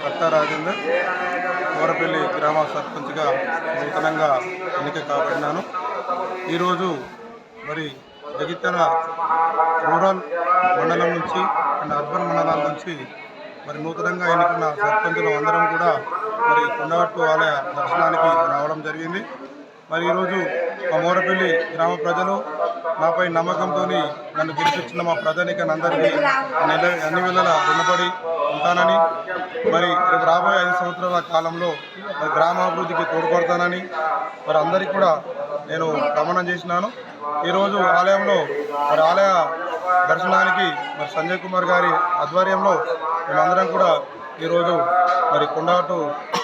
భర్త రాజేందర్ కోరపల్లి గ్రామ సర్పంచ్గా నూతనంగా ఎన్నిక కాబడినాను. ఈరోజు మరి జగిత్యాల రూరల్ మండలం నుంచి అండ్ అర్బన్ మండలాల నుంచి మరి నూతనంగా ఎన్నికన్న సర్పంచులు అందరం కూడా మరి కొండగట్టు ఆలయ దర్శనానికి రావడం జరిగింది. మరి ఈరోజు మా మోరపల్లి గ్రామ ప్రజలు నాపై నమ్మకంతో నన్ను గెలిపించిన మా ప్రజానికనందరికీ నెల అన్ని వేళలా రుణపడి ఉంటానని మరి రేపు రాబోయే ఐదు సంవత్సరాల కాలంలో మరి గ్రామాభివృద్ధికి తోడ్పడతానని మరి అందరికీ కూడా నేను గమనం చేసినాను. ఈరోజు ఆలయంలో మరి ఆలయ దర్శనానికి మరి సంజయ్ కుమార్ గారి ఆధ్వర్యంలో మేమందరం కూడా ఈరోజు మరి కొండాటు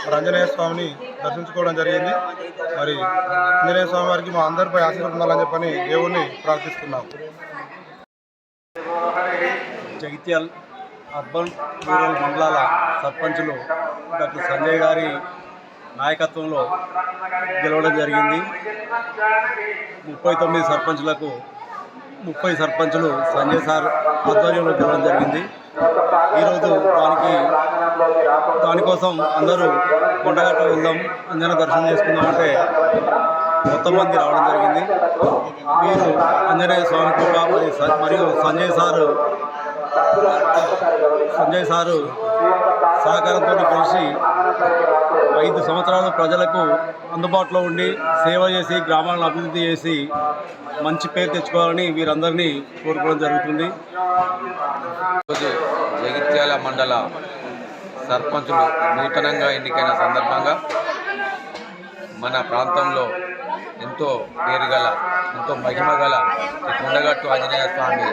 మరి ఆంజనేయ స్వామిని దర్శించుకోవడం జరిగింది. మరి ఆంజనేయ స్వామి వారికి మా అందరిపై ఆశీర్వాదం ఉండాలని చెప్పని దేవుణ్ణి ప్రార్థిస్తున్నాం. జగిత్యాల్ అర్బన్ రూరల్ మండలాల సర్పంచులు డాక్టర్ సంజయ్ గారి నాయకత్వంలో గెలవడం జరిగింది. ముప్పై తొమ్మిది సర్పంచులకు ముప్పై సర్పంచులు సంజయ్ సార్ ఆధ్వర్యంలో గెలవడం జరిగింది. ఈరోజు దానికి దానికోసం అందరూ కొండగట్ట వెళ్దాం అందరం దర్శనం చేసుకుందాం అంటే మొత్తం మంది రావడం జరిగింది. వీరు ఆంజనేయ స్వామి కృప మరియు స- మరియు సంజయ్ సారు సంజయ్ సారు సహకారంతో కలిసి ఐదు సంవత్సరాలు ప్రజలకు అందుబాటులో ఉండి సేవ చేసి గ్రామాలను అభివృద్ధి చేసి మంచి పేరు తెచ్చుకోవాలని వీరందరినీ కోరుకోవడం జరుగుతుంది. జగిత్యాల మండల సర్పంచులు నూతనంగా ఎన్నికైన సందర్భంగా మన ప్రాంతంలో ఎంతో పేరుగల ఎంతో మహిమ గల కొండగట్టు ఆంజనేయ స్వామి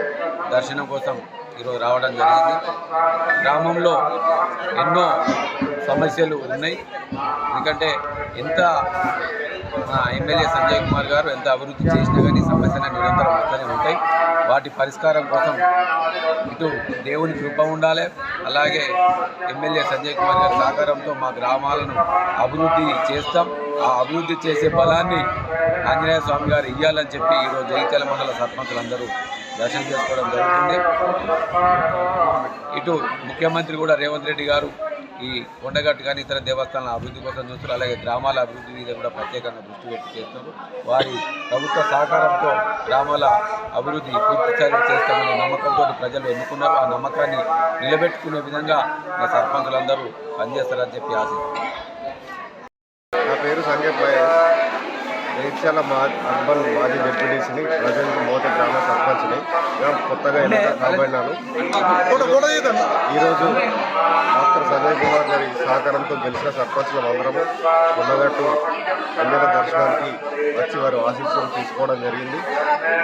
దర్శనం కోసం ఈరోజు రావడం జరిగింది. గ్రామంలో ఎన్నో సమస్యలు ఉన్నాయి. ఎందుకంటే ఎంత మా ఎమ్మెల్యే సంజయ్ కుమార్ గారు ఎంత అభివృద్ధి చేసినా కానీ సమస్యలు నిరంతరం వస్తూనే ఉంటాయి. వాటి పరిష్కారం కోసం ఇటు దేవుని కృప ఉండాలి. అలాగే ఎమ్మెల్యే సంజయ్ కుమార్ గారి సహకారంతో మా గ్రామాలను అభివృద్ధి చేస్తాం. ఆ అభివృద్ధి చేసే బలాన్ని ఆంజనేయ స్వామి గారు ఇవ్వాలని చెప్పి ఈరోజు జగిత్యాల మండల సర్పంచులందరూ దర్శనం చేసుకోవడం జరుగుతుంది. ఇటు ముఖ్యమంత్రి కూడా రేవంత్ రెడ్డి గారు ఈ కొండగట్టు కానీ ఇతర దేవస్థానాల అభివృద్ధి కోసం చూస్తారు అలాగే గ్రామాల అభివృద్ధి మీద కూడా ప్రత్యేకంగా దృష్టి పెట్టి చేస్తారు వారి ప్రభుత్వ సహకారంతో గ్రామాల అభివృద్ధి పూర్తి స్థాయిలో చేస్తామనే నమ్మకంతో ప్రజలు ఎన్నుకున్నారు. ఆ నమ్మకాన్ని నిలబెట్టుకునే విధంగా మా సర్పంచులందరూ పనిచేస్తారని చెప్పి ఆశిస్తున్నారు నా పేరు సంజయ్ జగిత్యాల మా అర్బన్ మాజీ డిప్యూటీసీని ప్రజెంట్ మోత గ్రామ సర్పంచ్ని కొత్తగా ఎన్నిక కాబడినాను ఈరోజు డాక్టర్ సంజయ్ కుమార్ గారి సహకారంతో గెలిచిన సర్పంచ్ల అందరము కొండగట్టు అంజన దర్శనానికి వచ్చి వారు ఆశీస్సులు తీసుకోవడం జరిగింది.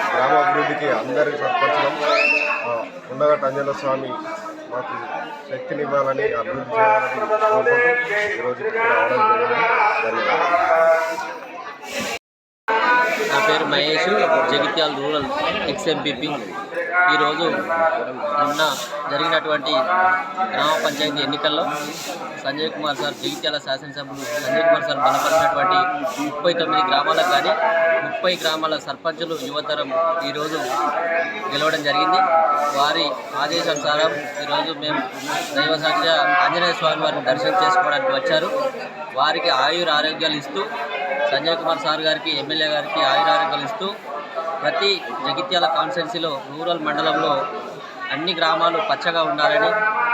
గ్రామ అభివృద్ధికి అందరి సర్పంచులం. ఆ, కొండగట్టు అంజన స్వామి మాకు శక్తినివ్వాలని అభివృద్ధి చేయాలని ఈరోజు రావడం జరిగింది. ధన్యవాదాలు. నా పేరు మహేష్ జగిత్యాల రూరల్ ఎక్స్ఎంపీపీ. ఈరోజు మొన్న జరిగినటువంటి గ్రామ పంచాయతీ ఎన్నికల్లో సంజయ్ కుమార్ సార్ జగిత్యాల శాసనసభ్యులు సంజయ్ కుమార్ సార్ బలపరిచినటువంటి ముప్పై తొమ్మిది గ్రామాలకు కానీ ముప్పై గ్రామాల సర్పంచులు యువతరం ఈరోజు గెలవడం జరిగింది. వారి ఆదేశానుసారం ఈరోజు మేము దైవ సాక్షిగా ఆంజనేయ స్వామి వారిని దర్శనం చేసుకోవడానికి వచ్చారు. వారికి ఆయుర ఆరోగ్యాలు ఇస్తూ సంజయ్ కుమార్ సార్ గారికి ఎమ్మెల్యే గారికి ఆయురారోగ్యాలు ఇస్తూ ప్రతి జగిత్యాల కాన్స్టెన్సీలో రూరల్ మండలంలో అన్ని గ్రామాలు పచ్చగా ఉండాలని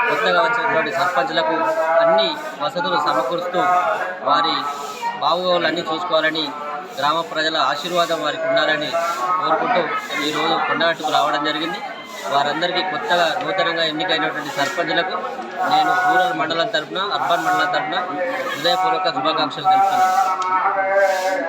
కొత్తగా వచ్చినటువంటి సర్పంచ్లకు అన్ని వసతులు సమకూరుస్తూ వారి బాగోగులన్నీ చూసుకోవాలని గ్రామ ప్రజల ఆశీర్వాదం వారికి ఉండాలని కోరుకుంటూ ఈరోజు కొండగట్టుకు రావడం జరిగింది. వారందరికీ కొత్తగా నూతనంగా ఎన్నికైనటువంటి సర్పంచులకు నేను రూరల్ మండలం తరఫున అర్బన్ మండలం తరపున హృదయపూర్వక శుభాకాంక్షలు తెలుపుతున్నాను.